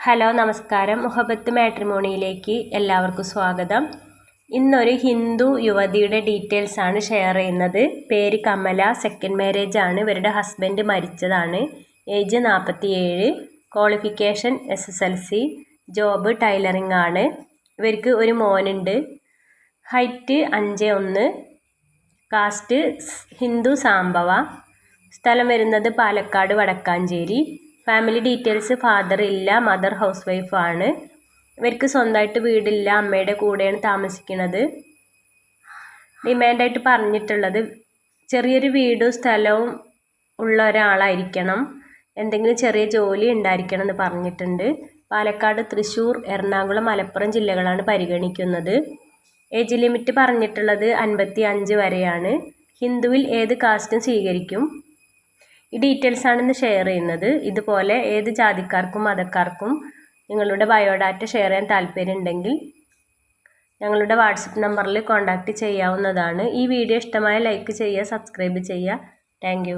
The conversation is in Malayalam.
ഹലോ നമസ്കാരം. മുഹബത്ത് മാട്രിമോണിയിലേക്ക് എല്ലാവർക്കും സ്വാഗതം. ഇന്നൊരു ഹിന്ദു യുവതിയുടെ ഡീറ്റെയിൽസ് ആണ് ഷെയർ ചെയ്യുന്നത്. പേര് കമല സെക്കൻഡ് മാരേജ് ആണ്. ഇവരുടെ ഹസ്ബൻഡ് മരിച്ചതാണ്. ഏജ് നാൽപ്പത്തിയേഴ് qualification S S L C job tailoring ആണ്. ഇവർക്ക് ഒരു മോനുണ്ട്. ഹൈറ്റ് അഞ്ച് ഒന്ന്. കാസ്റ്റ് ഹിന്ദു സാംബവ സ്ഥലം വരുന്നത് Palakkad Vadakkanchery. Family details father ഇല്ല മദർ ഹൗസ് വൈഫ് ആണ്. ഇവർക്ക് സ്വന്തമായിട്ട് വീടില്ല അമ്മയുടെ കൂടെയാണ് താമസിക്കുന്നത്. ഡിമാൻഡായിട്ട് പറഞ്ഞിട്ടുള്ളത് ചെറിയൊരു വീടും സ്ഥലവും ഉള്ള ഒരാളായിരിക്കണം. എന്തെങ്കിലും ചെറിയ ജോലി ഉണ്ടായിരിക്കണം എന്ന് പറഞ്ഞിട്ടുണ്ട്. പാലക്കാട് തൃശ്ശൂർ എറണാകുളം മലപ്പുറം ജില്ലകളാണ് പരിഗണിക്കുന്നത്. ഏജ് ലിമിറ്റ് പറഞ്ഞിട്ടുള്ളത് അൻപത്തി അഞ്ച് വരെയാണ്. ഹിന്ദുവിൽ ഏത് കാസ്റ്റും സ്വീകരിക്കും? ഈ ഡീറ്റെയിൽസ് ആണ് ഇന്ന് ഷെയർ ചെയ്യുന്നത്. ഇതുപോലെ ഏത് ജാതിക്കാർക്കും മതക്കാർക്കും നിങ്ങളുടെ ബയോഡാറ്റ ഷെയർ ചെയ്യാൻ താല്പര്യം ഉണ്ടെങ്കിൽ ഞങ്ങളുടെ വാട്സപ്പ് നമ്പറിൽ കോൺടാക്റ്റ് ചെയ്യാവുന്നതാണ്. ഈ വീഡിയോ ഇഷ്ടമായ ലൈക്ക് ചെയ്യുക സബ്സ്ക്രൈബ് ചെയ്യുക. താങ്ക്